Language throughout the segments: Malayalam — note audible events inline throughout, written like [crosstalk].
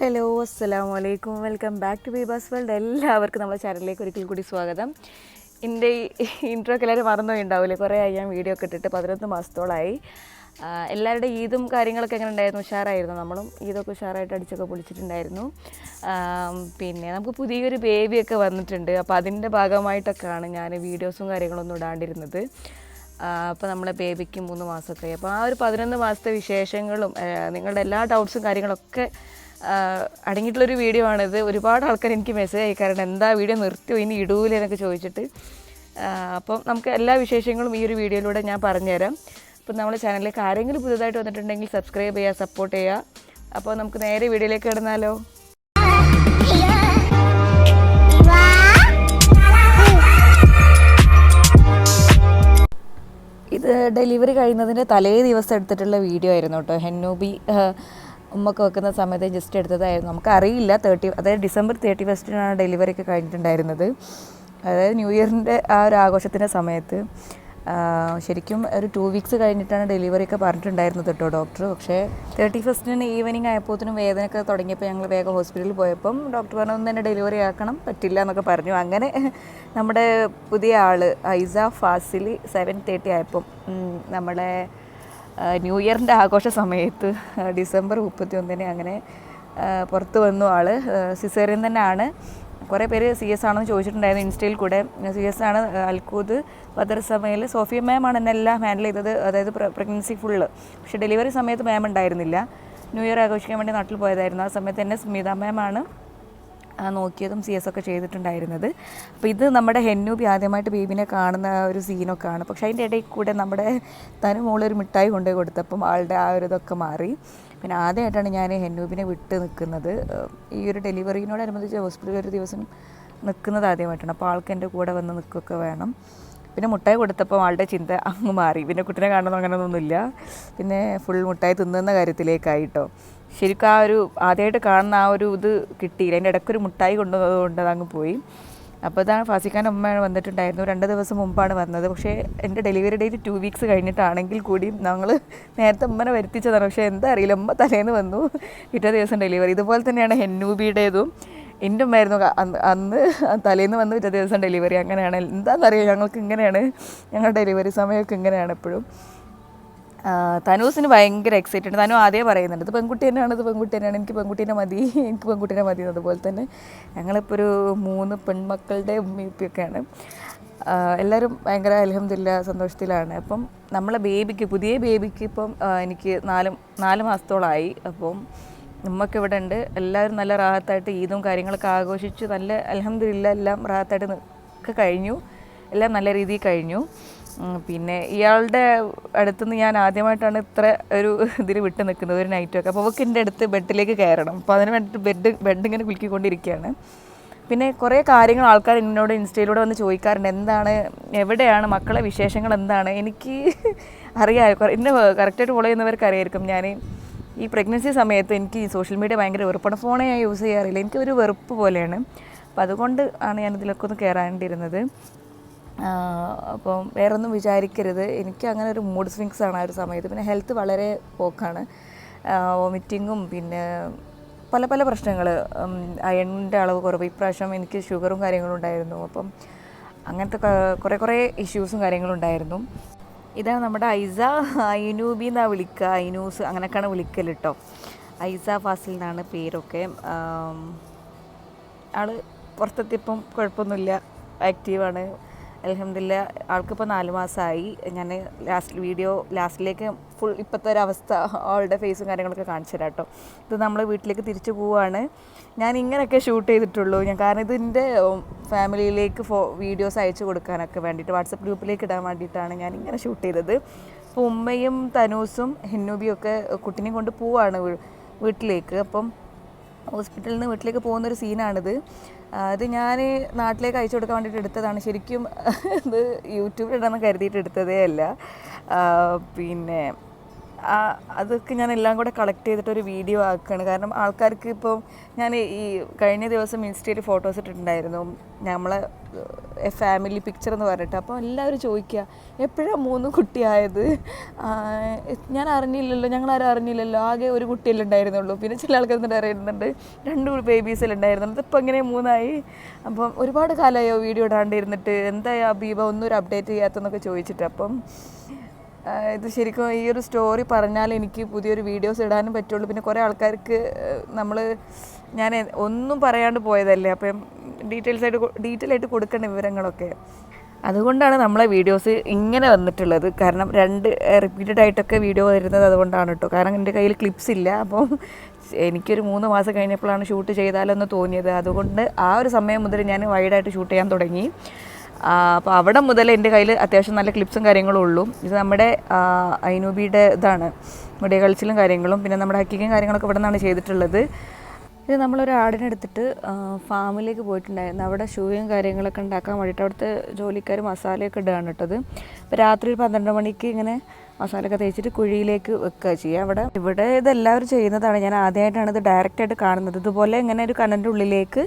ഹലോ അസ്സാം വലൈക്കും welcome back to Beebas world എല്ലാവർക്കും നമ്മുടെ ചാനലിലേക്ക് ഒരിക്കൽ കൂടി സ്വാഗതം. എന്റെ ഈ ഇൻട്രോ ഒക്കെ എല്ലാവരും മറന്നുപോയി ഉണ്ടാവില്ലേ? കുറേ ആയി ഞാൻ വീഡിയോ ഒക്കെ ഇട്ടിട്ട് പതിനൊന്ന് മാസത്തോളമായി എല്ലാവരുടെ ഈദും കാര്യങ്ങളൊക്കെ എങ്ങനെ ഉണ്ടായിരുന്നു? ഉഷാറായിരുന്നു? നമ്മളും ഈദൊക്കെ ഉഷാറായിട്ട് അടിച്ചൊക്കെ പൊളിച്ചിട്ടുണ്ടായിരുന്നു. പിന്നെ നമുക്ക് പുതിയൊരു ബേബിയൊക്കെ വന്നിട്ടുണ്ട്. അപ്പോൾ അതിന്റെ ഭാഗമായിട്ടൊക്കെയാണ് ഞാൻ വീഡിയോസും കാര്യങ്ങളൊന്നും ഇടാണ്ടിരുന്നത്. അപ്പോൾ നമ്മളെ ബേബിക്ക് മൂന്ന് മാസമൊക്കെ അപ്പോൾ ആ ഒരു പതിനൊന്ന് മാസത്തെ വിശേഷങ്ങളും നിങ്ങളുടെ എല്ലാ ഡൗട്ട്സും കാര്യങ്ങളൊക്കെ അടങ്ങിയിട്ടുള്ളൊരു വീഡിയോ ആണിത്. ഒരുപാട് ആൾക്കാർ എനിക്ക് മെസ്സേജ് അയക്കാറുണ്ട്. എന്താ വീഡിയോ നിർത്തിയോ ഇനി ഇടൂല എന്നൊക്കെ ചോദിച്ചിട്ട്. അപ്പം നമുക്ക് എല്ലാ വിശേഷങ്ങളും ഈ ഒരു വീഡിയോയിലൂടെ ഞാൻ പറഞ്ഞുതരാം. അപ്പം നമ്മുടെ ചാനലിലേക്ക് ആരെങ്കിലും പുതുതായിട്ട് വന്നിട്ടുണ്ടെങ്കിൽ സബ്സ്ക്രൈബ് ചെയ്യുക സപ്പോർട്ട് ചെയ്യുക. അപ്പോൾ നമുക്ക് നേരെ വീഡിയോയിലേക്ക് കിടന്നാലോ? ഇത് ഡെലിവറി കഴിയുന്നതിന്റെ തലേ ദിവസം എടുത്തിട്ടുള്ള വീഡിയോ ആയിരുന്നു കേട്ടോ ഹെന്നൂബി. ഉമ്മക്ക് വെക്കുന്ന സമയത്ത് ജസ്റ്റ് എടുത്തതായിരുന്നു. നമുക്കറിയില്ല തേർട്ടി അതായത് ഡിസംബർ തേർട്ടി ഫസ്റ്റിനാണ് ഡെലിവറി ഒക്കെ കഴിഞ്ഞിട്ടുണ്ടായിരുന്നത്. അതായത് ന്യൂ ഇയറിന്റെ ആ ഒരു ആഘോഷത്തിന്റെ സമയത്ത് ശരിക്കും ഒരു ടു വീക്സ് കഴിഞ്ഞിട്ടാണ് ഡെലിവറി ഒക്കെ പറഞ്ഞിട്ടുണ്ടായിരുന്നത് കേട്ടോ ഡോക്ടർ പക്ഷേ തേർട്ടി ഫസ്റ്റിന് ഈവനിങ് ആയപ്പോഴത്തേനും വേദനയൊക്കെ തുടങ്ങിയപ്പോൾ ഞങ്ങൾ വേഗം ഹോസ്പിറ്റലിൽ പോയപ്പം ഡോക്ടർ പറഞ്ഞു തന്നെ ഡെലിവറി ആക്കണം പറ്റില്ല എന്നൊക്കെ പറഞ്ഞു. അങ്ങനെ നമ്മുടെ പുതിയ ആൾ ഐസ ഫാസിലി സെവൻ തേർട്ടി ആയപ്പം നമ്മളെ ന്യൂ ഇയറിന്റെ ആഘോഷ സമയത്ത് ഡിസംബർ മുപ്പത്തി ഒന്നിന് അങ്ങനെ പുറത്ത് വന്നു ആൾ സിസേറിയൻ തന്നെയാണ്. കുറേ പേര് സി എസ് ആണെന്ന് ചോദിച്ചിട്ടുണ്ടായിരുന്നു ഇൻസ്റ്റയിൽ കൂടെ. സി എസ് ആണ് അൽക്കൂത് ബദർ സമയിൽ സോഫിയ മാമാണ് എന്നെല്ലാം എന്നെ ഹാൻഡിൽ ചെയ്തത് അതായത് പ്രഗ്നൻസി ഫുള്ള് പക്ഷേ ഡെലിവറി സമയത്ത് മാം ഉണ്ടായിരുന്നില്ല. ന്യൂ ഇയർ ആഘോഷിക്കാൻ വേണ്ടി നാട്ടിൽ പോയതായിരുന്നു. ആ സമയത്ത് എന്നെ സ്മിത മാം ആണ്. ആ നോക്കിയതും സി എസ് ഒക്കെ ചെയ്തിട്ടുണ്ടായിരുന്നത്. അപ്പോൾ ഇത് നമ്മുടെ ഹെന്നൂബി ആദ്യമായിട്ട് ബേബിനെ കാണുന്ന ഒരു സീനൊക്കെ ആണ് പക്ഷേ അതിന്റെ ഇടയിൽ കൂടെ നമ്മുടെ തനു മോളൊരു മിഠായി കൊണ്ടുപോയി കൊടുത്തപ്പം ആളുടെ ആ ഒരു ഇതൊക്കെ മാറി. പിന്നെ ആദ്യമായിട്ടാണ് ഞാൻ ഹെന്നൂബിനെ വിട്ട് നിൽക്കുന്നത്. ഈ ഒരു ഡെലിവറിനോടനുബന്ധിച്ച് ഹോസ്പിറ്റലിൽ ഒരു ദിവസം നിൽക്കുന്നത് ആദ്യമായിട്ടാണ്. അപ്പോൾ ആൾക്ക് എന്റെ കൂടെ വന്ന് നിൽക്കുകയൊക്കെ വേണം. പിന്നെ മുട്ടായി കൊടുത്തപ്പോൾ ആളുടെ ചിന്ത അങ്ങ് മാറി. പിന്നെ കുട്ടീനെ കാണണമെന്ന് അങ്ങനെയൊന്നുമില്ല പിന്നെ ഫുൾ മുട്ടായി തിന്നുന്ന കാര്യത്തിലേക്കായി കേട്ടോ ശരിക്കും ആ ഒരു ആദ്യമായിട്ട് കാണുന്ന ആ ഒരു ഇത് കിട്ടിയില്ല. അതിന്റെ ഇടയ്ക്കൊരു മുട്ടായി കൊണ്ടുവന്നതുകൊണ്ട് അതങ്ങ് പോയി. അപ്പോൾ ഇതാണ് ഫാസിഖാൻ അമ്മ വന്നിട്ടുണ്ടായിരുന്നു രണ്ട് ദിവസം മുമ്പാണ് വന്നത്. പക്ഷേ എന്റെ ഡെലിവറി ഡേറ്റ് ടു വീക്സ് കഴിഞ്ഞിട്ടാണെങ്കിൽ കൂടി ഞങ്ങൾ നേരത്തെ അമ്മനെ വരുത്തിച്ചതാണ്. പക്ഷേ എന്താ അറിയില്ല. അമ്മ തലേന്ന് വന്നു. പിറ്റേ ദിവസം ഡെലിവറി. ഇതുപോലെ തന്നെയാണ് ഹെന്നൂബിയുടേതും. എന്റെ ഉമ്മയായിരുന്നു അന്ന് അന്ന് തലേന്ന് വന്ന് പിറ്റേ ദിവസം ഡെലിവറി. അങ്ങനെയാണ്. എന്താണെന്നറിയാം ഞങ്ങൾക്ക് ഇങ്ങനെയാണ്. ഞങ്ങളുടെ ഡെലിവറി സമയമൊക്കെ ഇങ്ങനെയാണ് എപ്പോഴും. തനൂസിന് ഭയങ്കര എക്സൈറ്റഡ് തനു ആദ്യമേ പറയുന്നുണ്ട് ഇത് പെൺകുട്ടി തന്നെയാണ് ഇത് പെൺകുട്ടി തന്നെയാണ് എനിക്ക് പെൺകുട്ടീനെ മതി എനിക്ക് പെൺകുട്ടീനെ മതി അതുപോലെ തന്നെ ഞങ്ങളിപ്പോൾ ഒരു മൂന്ന് പെൺമക്കളുടെ ഉമ്മയൊക്കെയാണ് എല്ലാവരും ഭയങ്കര അലഹമില്ല സന്തോഷത്തിലാണ്. അപ്പം നമ്മളെ ബേബിക്ക് പുതിയ ബേബിക്ക് ഇപ്പം എനിക്ക് നാല് നാല് മാസത്തോളമായി അപ്പം ഉമ്മക്ക് ഇവിടെ ഉണ്ട്. എല്ലാവരും നല്ല റാഹത്തായിട്ട് ഈദും കാര്യങ്ങളൊക്കെ ആഘോഷിച്ച്. നല്ല അലഹമില്ല എല്ലാം റാഹത്തായിട്ട് ഒക്കെ കഴിഞ്ഞു. എല്ലാം നല്ല രീതിയിൽ കഴിഞ്ഞു. പിന്നെ ഇയാളുടെ അടുത്തുനിന്ന് ഞാൻ ആദ്യമായിട്ടാണ് ഇത്ര ഒരു ഇതിൽ വിട്ട് നിൽക്കുന്നത് ഒരു നൈറ്റ് ഒക്കെ. അപ്പോൾ അവൾക്ക് എന്റെ അടുത്ത് ബെഡിലേക്ക് കയറണം. അപ്പോൾ അതിന് വേണ്ടിയിട്ട് ബെഡ് ബെഡ് ഇങ്ങനെ കുലുക്കിക്കൊണ്ടിരിക്കുകയാണ്. പിന്നെ കുറേ കാര്യങ്ങൾ ആൾക്കാർ എന്നോട് ഇൻസ്റ്റയിലൂടെ വന്ന് ചോദിക്കാറുണ്ട്. എന്താണ് എവിടെയാണ് മക്കളെ വിശേഷങ്ങൾ എന്താണ്? എനിക്ക് [laughs] അറിയാം. എന്നെ കറക്റ്റായിട്ട് ഫോളോ ചെയ്യുന്നവർക്ക് അറിയായിരിക്കും. ഞാൻ ഈ പ്രഗ്നൻസി സമയത്ത് എനിക്ക് ഈ സോഷ്യൽ മീഡിയ ഭയങ്കര വെറുപ്പാണ്. ഫോണേ ഞാൻ യൂസ് ചെയ്യാറില്ല. എനിക്ക് ഒരു വെറുപ്പ് പോലെയാണ്. അപ്പോൾ അതുകൊണ്ട് ആണ് ഞാൻ ഇതിലൊക്കെ ഒന്ന് കയറാണ്ടിരുന്നത്. അപ്പം വേറെ ഒന്നും വിചാരിക്കരുത്. എനിക്ക് അങ്ങനെ ഒരു മൂഡ് സ്വിങ്സ് ആണ് ആ ഒരു സമയത്ത്. പിന്നെ ഹെൽത്ത് വളരെ പോക്കാണ്. വോമിറ്റിങ്ങും പിന്നെ പല പല പ്രശ്നങ്ങൾ അയണിന്റെ അളവ് കുറവ്. ഇപ്രാവശ്യം എനിക്ക് ഷുഗറും കാര്യങ്ങളും ഉണ്ടായിരുന്നു. അപ്പം അങ്ങനത്തെ കുറേ കുറേ ഇഷ്യൂസും കാര്യങ്ങളും ഉണ്ടായിരുന്നു. ഇതാണ് നമ്മുടെ ഐസ. ഐനൂബി എന്നാണ് വിളിക്കുക ഐനൂസ് അങ്ങനെയൊക്കെയാണ് വിളിക്കൽ കേട്ടോ ഐസ ഫാസിൽ എന്നാണ് പേരൊക്കെ. ആൾ പുറത്തെത്തിയപ്പം കുഴപ്പമൊന്നുമില്ല. ആക്റ്റീവാണ് അലഹമില്ല ആൾക്കിപ്പോൾ നാല് മാസമായി ഞാൻ ലാസ്റ്റ് വീഡിയോ ലാസ്റ്റിലേക്ക് ഫുൾ ഇപ്പോഴത്തെ ഒരു അവസ്ഥ ആളുടെ ഫേസും കാര്യങ്ങളൊക്കെ കാണിച്ചു തരാം കേട്ടോ ഇത് നമ്മൾ വീട്ടിലേക്ക് തിരിച്ചു പോവുകയാണ് ഞാൻ ഇങ്ങനെയൊക്കെ ഷൂട്ട് ചെയ്തിട്ടുള്ളൂ. ഞാൻ കാരണം ഇതിന്റെ ഫാമിലിയിലേക്ക് ഫോ വീഡിയോസ് അയച്ചു കൊടുക്കാനൊക്കെ വേണ്ടിയിട്ട് വാട്സപ്പ് ഗ്രൂപ്പിലേക്ക് ഇടാൻ വേണ്ടിയിട്ടാണ് ഞാൻ ഇങ്ങനെ ഷൂട്ട് ചെയ്തത്. അപ്പോൾ ഉമ്മയും തനൂസും ഹിന്നൂബിയും ഒക്കെ കുട്ടീനെയും കൊണ്ട് പോവാണ് വീട്ടിലേക്ക്. അപ്പം ഹോസ്പിറ്റലിൽ നിന്ന് വീട്ടിലേക്ക് പോകുന്നൊരു സീനാണിത്. ഇത് ഞാൻ നാട്ടിലേക്ക് അയച്ചു കൊടുക്കാൻ വേണ്ടിയിട്ട് എടുത്തതാണ്. ശരിക്കും ഇത് യൂട്യൂബിലിടാന്ന് കരുതിയിട്ട് എടുത്തതേ അല്ല. പിന്നെ അതൊക്കെ ഞാൻ എല്ലാം കൂടെ കളക്ട് ചെയ്തിട്ട് ഒരു വീഡിയോ ആക്കുകയാണ്. കാരണം ആൾക്കാർക്ക് ഇപ്പോൾ ഞാൻ ഈ കഴിഞ്ഞ ദിവസം ഇൻസ്റ്റയിൽ ഫോട്ടോസ് ഇട്ടിട്ടുണ്ടായിരുന്നു. നമ്മളെ ഫാമിലി പിക്ചർ എന്ന് പറഞ്ഞിട്ട്. അപ്പോൾ എല്ലാവരും ചോദിക്കുക എപ്പോഴാണ് മൂന്ന് കുട്ടിയായത് ഞാൻ അറിഞ്ഞില്ലല്ലോ. ഞങ്ങളാരും അറിഞ്ഞില്ലല്ലോ. ആകെ ഒരു കുട്ടിയല്ലേ ഉണ്ടായിരുന്നുള്ളൂ. പിന്നെ ചില ആൾക്കാർ എന്നിട്ട് അറിയുന്നുണ്ട് രണ്ട് ബേബീസല്ലേ ഉണ്ടായിരുന്നുള്ളൂ. ഇപ്പോൾ ഇങ്ങനെ മൂന്നായി? അപ്പം ഒരുപാട് കാലമായോ വീഡിയോ ഇടാണ്ടിരുന്നിട്ട്? എന്തായി അബീബ ഒന്നും ഒരു അപ്ഡേറ്റ് ചെയ്യാത്തതെന്നൊക്കെ ചോദിച്ചിട്ട് അപ്പം ഇത് ശരിക്കും ഈ ഒരു സ്റ്റോറി പറഞ്ഞാൽ എനിക്ക് പുതിയൊരു വീഡിയോസ് ഇടാനും പറ്റുള്ളൂ. പിന്നെ കുറേ ആൾക്കാർക്ക് നമ്മൾ ഞാൻ ഒന്നും പറയാണ്ട് പോയതല്ലേ. അപ്പം ഡീറ്റെയിൽസ് ആയിട്ട് ഡീറ്റെയിൽ ആയിട്ട് കൊടുക്കേണ്ട വിവരങ്ങളൊക്കെ. അതുകൊണ്ടാണ് നമ്മളെ വീഡിയോസ് ഇങ്ങനെ വന്നിട്ടുള്ളത്. കാരണം രണ്ട് റിപ്പീറ്റഡ് ആയിട്ടൊക്കെ വീഡിയോ വരുന്നത് അതുകൊണ്ടാണ് കേട്ടോ കാരണം എന്റെ കയ്യിൽ ക്ലിപ്സ് ഇല്ല. അപ്പം എനിക്കൊരു മൂന്ന് മാസം കഴിഞ്ഞപ്പോഴാണ് ഷൂട്ട് ചെയ്താലെന്ന് തോന്നിയത്. അതുകൊണ്ട് ആ ഒരു സമയം മുതൽ ഞാൻ വൈഡായിട്ട് ഷൂട്ട് ചെയ്യാൻ തുടങ്ങി. അപ്പോൾ അവിടെ മുതൽ എന്റെ കയ്യിൽ അത്യാവശ്യം നല്ല ക്ലിപ്സും കാര്യങ്ങളും ഉള്ളൂ. ഇത് നമ്മുടെ ഐനൂബിയുടെ ഇതാണ്. മുടിയ കളിച്ചിലും കാര്യങ്ങളും പിന്നെ നമ്മുടെ ഹക്കിക്കും കാര്യങ്ങളൊക്കെ ഇവിടെ നിന്നാണ് ചെയ്തിട്ടുള്ളത്. ഇത് നമ്മളൊരു ആടിനെ എടുത്തിട്ട് ആ, ഫാമിലേക്ക് പോയിട്ടുണ്ടായിരുന്നു. അവിടെ ഷൂയും കാര്യങ്ങളൊക്കെ ഉണ്ടാക്കാൻ വേണ്ടിയിട്ട് അവിടുത്തെ ജോലിക്കാർ മസാലയൊക്കെ ഇടുകയാണ് ഇട്ടത് അപ്പോൾ രാത്രി ഒരു പന്ത്രണ്ട് മണിക്ക് ഇങ്ങനെ മസാലയൊക്കെ തേച്ചിട്ട് കുഴിയിലേക്ക് വെക്കുക ചെയ്യുക. അവിടെ ഇവിടെ ഇതെല്ലാവരും ചെയ്യുന്നതാണ്. ഞാൻ ആദ്യമായിട്ടാണ് ഇത് ഡയറക്റ്റായിട്ട് കാണുന്നത്. ഇതുപോലെ ഇങ്ങനെ ഒരു കനന്റെ ഉള്ളിലേക്ക്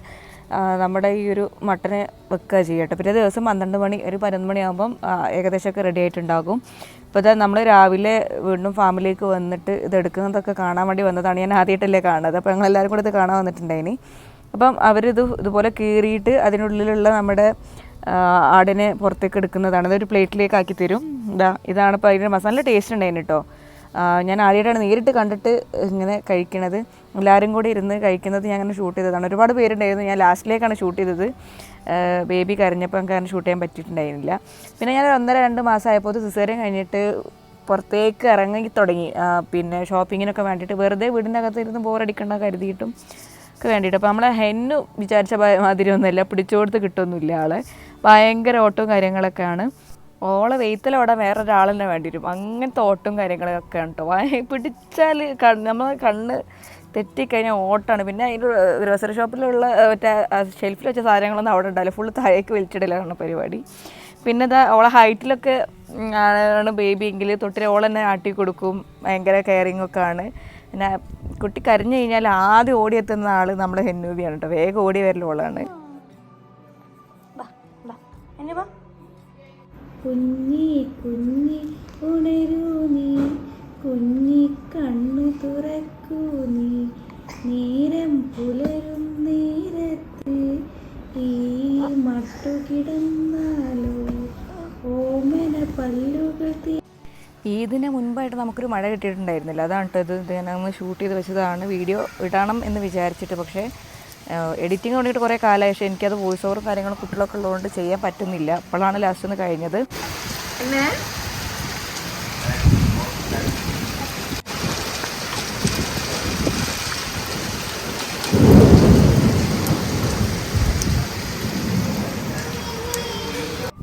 നമ്മുടെ ഈ ഒരു മട്ടനെ വെക്കുക ചെയ്യട്ടെ. പിന്നെ ദിവസം പന്ത്രണ്ട് മണി ഒരു പതിനൊന്ന് മണിയാകുമ്പം ഏകദേശമൊക്കെ റെഡി ആയിട്ടുണ്ടാകും. ഇപ്പോൾ ഇതാ നമ്മൾ രാവിലെ വീണ്ടും ഫാമിലിക്ക് വന്നിട്ട് ഇത് എടുക്കുന്നതൊക്കെ കാണാൻ വേണ്ടി വന്നതാണ്. ഞാൻ ആദ്യമായിട്ടല്ലേ കാണുന്നത്. അപ്പോൾ ഞങ്ങൾ എല്ലാവരും കൂടെ ഇത് കാണാൻ വന്നിട്ടുണ്ടായിനി. അപ്പം അവരിത് ഇതുപോലെ കീറിയിട്ട് അതിനുള്ളിലുള്ള നമ്മുടെ ആടിനെ പുറത്തേക്ക് എടുക്കുന്നതാണ്. അതൊരു പ്ലേറ്റിലേക്ക് ആക്കി തരും. ഇതാ ഇതാണ് ഇപ്പോൾ അതിന്റെ മസാല. ടേസ്റ്റ് ഉണ്ടായിന് കേട്ടോ ഞാൻ ആദ്യമായിട്ടാണ് നേരിട്ട് കണ്ടിട്ട് ഇങ്ങനെ കഴിക്കണത്. എല്ലാവരും കൂടി ഇരുന്ന് കഴിക്കുന്നത് ഞാൻ അങ്ങനെ ഷൂട്ട് ചെയ്തതാണ്. ഒരുപാട് പേരുണ്ടായിരുന്നു. ഞാൻ ലാസ്റ്റിലേക്കാണ് ഷൂട്ട് ചെയ്തത്. ബേബി കരഞ്ഞപ്പോൾ എനിക്ക് അങ്ങനെ ഷൂട്ട് ചെയ്യാൻ പറ്റിയിട്ടുണ്ടായിരുന്നില്ല. പിന്നെ ഞാൻ ഒന്നര രണ്ട് മാസമായപ്പോൾ സിസേറിയൻ കഴിഞ്ഞിട്ട് പുറത്തേക്ക് ഇറങ്ങി തുടങ്ങി. പിന്നെ ഷോപ്പിങ്ങിനൊക്കെ വേണ്ടിയിട്ട് വെറുതെ വീടിന്റെ അകത്തിരുന്ന് ബോറടിക്കണ്ട കരുതിയിട്ടും ഒക്കെ വേണ്ടിയിട്ട്. അപ്പോൾ നമ്മളെ ഹെന്നു വിചാരിച്ച മാതിരി ഒന്നുമില്ല. പിടിച്ചു കൊടുത്ത് കിട്ടുമൊന്നുമില്ല ആളെ. ഭയങ്കര ഓട്ടവും കാര്യങ്ങളൊക്കെയാണ്. ഓളെ വെയ്ത്തലോടാൻ വേറൊരാളിനെ വേണ്ടി വരും അങ്ങനത്തെ ഓട്ടും കാര്യങ്ങളൊക്കെ കേട്ടോ പിടിച്ചാൽ കണ്ണ് നമ്മൾ കണ്ണ് തെറ്റിക്കഴിഞ്ഞാൽ ഓട്ടാണ്. പിന്നെ അതിന്റെ ഗ്രോസറി ഷോപ്പിലുള്ള മറ്റേ ഷെൽഫിൽ വെച്ച സാധനങ്ങളൊന്നും അവിടെ ഉണ്ടാവില്ല. ഫുള്ള് താഴേക്ക് വലിച്ചിടലാണ് പരിപാടി. പിന്നെ ഇതാ ഓളെ ഹൈറ്റിലൊക്കെ ആണ് ബേബി എങ്കിൽ തൊട്ടിൽ ഓൾ തന്നെ ആട്ടി കൊടുക്കും. ഭയങ്കര കെയറിങ് ഒക്കെ ആണ്. പിന്നെ കുട്ടി കരഞ്ഞു കഴിഞ്ഞാൽ ആദ്യം ഓടിയെത്തുന്ന ആൾ നമ്മുടെ ഹെന്നൂബിയാണ് കേട്ടോ. വേഗം ഓടി വരലോളാണ് വരൽ ഓളാണ് കുഞ്ഞി കുഞ്ഞി ഉണരൂ നീ. കുഞ്ഞി കണ്ണു തുറക്കൂ നീ. നേരം പുലരും നേരത്ത് ഈ മട്ടു കിടന്നാലോ? ഓമന പല്ലുകൾ ഈദിന് മുൻപായിട്ട് നമുക്കൊരു മഴ കിട്ടിയിട്ടുണ്ടായിരുന്നില്ല. അതാണ് ഇത്. ഞാൻ ഷൂട്ട് ചെയ്ത് വെച്ചതാണ്. വീഡിയോ ഇടണം എന്ന് വിചാരിച്ചിട്ട്. പക്ഷേ എഡിറ്റിംഗ് തുടങ്ങിയിട്ട് കുറേ കാലമായി. പക്ഷേ എനിക്കത് വോയിസ് ഓവറും കാര്യങ്ങളും കുട്ടികളൊക്കെ ഉള്ളതുകൊണ്ട് ചെയ്യാൻ പറ്റുന്നില്ല. അപ്പോഴാണ് ലാസ്റ്റ് ഒന്ന് കഴിഞ്ഞത്.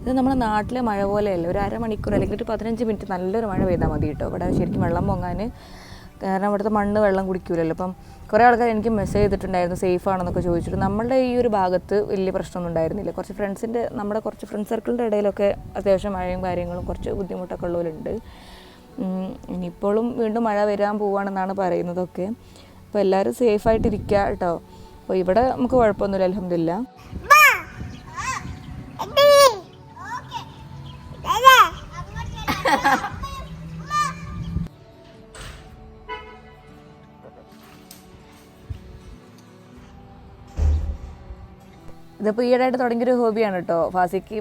ഇത് നമ്മുടെ നാട്ടിലെ മഴ പോലെയല്ല. ഒരു അരമണിക്കൂർ അല്ലെങ്കിൽ ഒരു പതിനഞ്ച് മിനിറ്റ് നല്ലൊരു മഴ പെയ്താൽ മതി കേട്ടോ. ഇവിടെ ശരിക്കും വെള്ളം പൊങ്ങാൻ കാരണം ഇവിടുത്തെ മണ്ണ് വെള്ളം കുടിക്കൂലല്ലോ. അപ്പം കുറേ ആൾക്കാർ എനിക്ക് മെസ്സേജ് ചെയ്തിട്ടുണ്ടായിരുന്നു സേഫ് ആണെന്നൊക്കെ ചോദിച്ചിട്ട്. നമ്മളുടെ ഈ ഒരു ഭാഗത്ത് വലിയ പ്രശ്നമൊന്നും ഉണ്ടായിരുന്നില്ല. കുറച്ച് ഫ്രണ്ട്സിന്റെ നമ്മുടെ കുറച്ച് ഫ്രണ്ട് സർക്കിളിന്റെ ഇടയിലൊക്കെ അത്യാവശ്യം മഴയും കാര്യങ്ങളും കുറച്ച് ബുദ്ധിമുട്ടൊക്കെ ഉള്ളവരുണ്ട്. ഇനിയിപ്പോഴും വീണ്ടും മഴ വരാൻ പോവുകയാണെന്നാണ് പറയുന്നതൊക്കെ. അപ്പോൾ എല്ലാവരും സേഫ് സേഫായിട്ടിരിക്കുക കേട്ടോ അപ്പോൾ ഇവിടെ നമുക്ക് കുഴപ്പമൊന്നുമില്ല അലഹമില്ല ഇതിപ്പോൾ ഈയിടെയായിട്ട് തുടങ്ങിയൊരു ഹോബിയാണ് കേട്ടോ ഫാസിക്ക്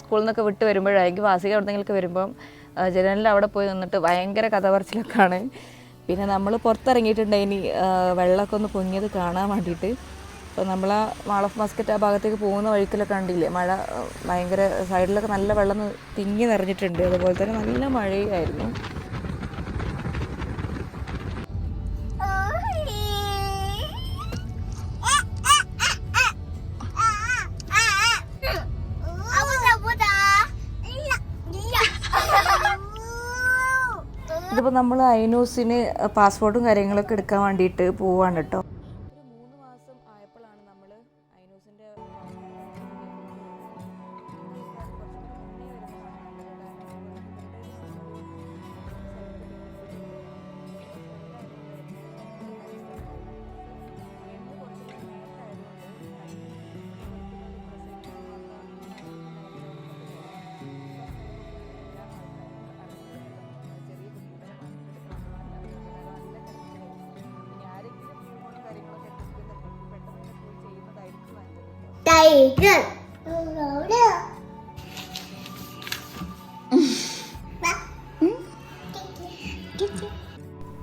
സ്കൂളിൽ നിന്നൊക്കെ വിട്ട് വരുമ്പോഴായിരിക്കും ഫാസിക എവിടെന്നെങ്കിലൊക്കെ വരുമ്പം ജനലിൽ അവിടെ പോയി നിന്നിട്ട് ഭയങ്കര കഥ പറച്ചിലൊക്കെയാണ്. പിന്നെ നമ്മൾ പുറത്തിറങ്ങിയിട്ടുണ്ട് ഇനി വെള്ളമൊക്കെ ഒന്ന് പൊങ്ങിയത് കാണാൻ വേണ്ടിയിട്ട്. അപ്പോൾ നമ്മൾ ആ മാൾ ഓഫ് മസ്കറ്റ് ആ ഭാഗത്തേക്ക് പോകുന്ന വഴിക്കലൊക്കെ കണ്ടില്ലേ? മഴ ഭയങ്കര സൈഡിലൊക്കെ നല്ല വെള്ളം തിങ്ങി നിറഞ്ഞിട്ടുണ്ട്. അതുപോലെ തന്നെ നല്ല മഴയായിരുന്നു. നമ്മൾ ഐനൂസിന് പാസ്പോർട്ടും കാര്യങ്ങളൊക്കെ എടുക്കാൻ വേണ്ടിയിട്ട് പോവാണ് കേട്ടോ.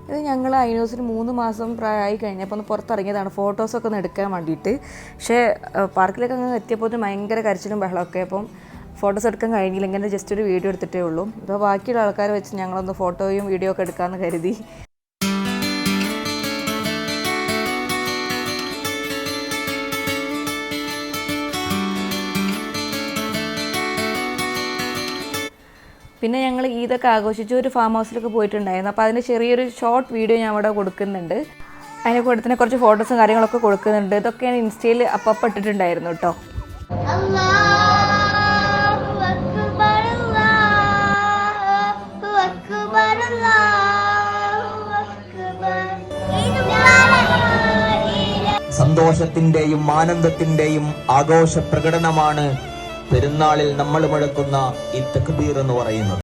ഇത് ഞങ്ങൾ ഐനോസിന് മൂന്ന് മാസം പ്രായമായി കഴിഞ്ഞപ്പോൾ ഒന്ന് പുറത്തിറങ്ങിയതാണ്. ഫോട്ടോസൊക്കെ ഒന്ന് എടുക്കാൻ വേണ്ടിയിട്ട്. പക്ഷേ പാർക്കിലൊക്കെ പാർക്കിലേക്ക് അങ്ങ് എത്തിയപ്പോൾ ഭയങ്കര കരച്ചിലും ബഹളമൊക്കെ. അപ്പം ഫോട്ടോസ് എടുക്കാൻ കഴിഞ്ഞില്ല ഇങ്ങനെ ജസ്റ്റ് ഒരു വീഡിയോ എടുത്തിട്ടേ ഉള്ളൂ. അപ്പോൾ ബാക്കിയുള്ള ആൾക്കാരെ വെച്ച് ഞങ്ങളൊന്ന് ഫോട്ടോയും വീഡിയോ ഒക്കെ എടുക്കാമെന്ന് കരുതി. പിന്നെ ഞങ്ങൾ ഈദൊക്കെ ആഘോഷിച്ച് ഒരു ഫാം ഹൗസിലൊക്കെ പോയിട്ടുണ്ടായിരുന്നു. അപ്പോൾ അതിന്റെ ചെറിയൊരു ഷോർട്ട് വീഡിയോ ഞാൻ അവിടെ കൊടുക്കുന്നുണ്ട്. അതിനെ കൂടെ തന്നെ കുറച്ച് ഫോട്ടോസും കാര്യങ്ങളൊക്കെ കൊടുക്കുന്നുണ്ട്. ഇതൊക്കെ ഞാൻ ഇൻസ്റ്റയിൽ അപ്പം ഇട്ടിട്ടുണ്ടായിരുന്നു കേട്ടോ സന്തോഷത്തിന്റെയും ആനന്ദത്തിന്റെയും ആഘോഷ പ്രകടനമാണ് പെരുന്നാളിൽ നമ്മൾ മുഴക്കുന്ന ഈ തക്ബീർ എന്ന് പറയുന്നത്.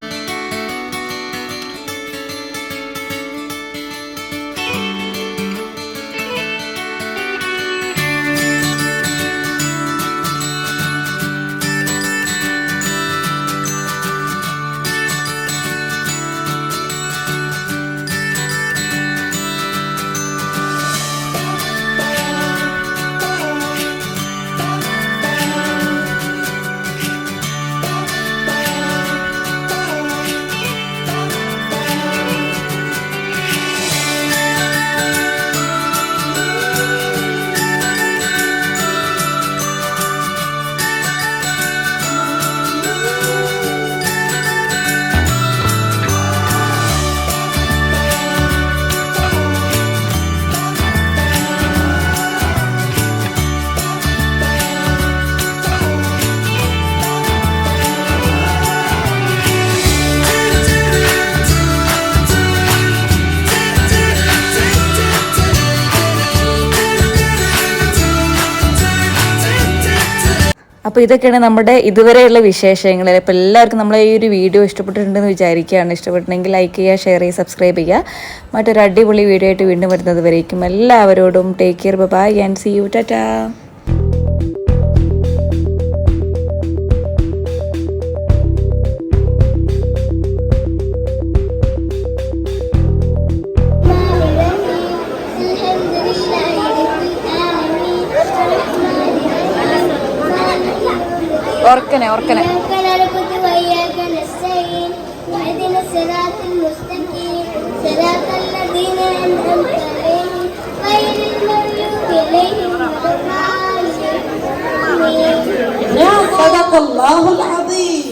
അപ്പോൾ ഇതൊക്കെയാണ് നമ്മുടെ ഇതുവരെയുള്ള വിശേഷങ്ങൾ. അപ്പോൾ എല്ലാവർക്കും നമ്മളെ ഈ ഒരു വീഡിയോ ഇഷ്ടപ്പെട്ടിട്ടുണ്ടെന്ന് വിചാരിക്കുകയാണ്. ഇഷ്ടപ്പെട്ടിട്ടുണ്ടെങ്കിൽ ലൈക്ക് ചെയ്യുക ഷെയർ ചെയ്യുക സബ്സ്ക്രൈബ് ചെയ്യുക. മറ്റൊരു അടിപൊളി വീഡിയോ ആയിട്ട് വീണ്ടും വരുന്നത് വരേക്കും. എല്ലാവരോടും take care bye and see you tata أركنة أركنة صدق الله العظيم.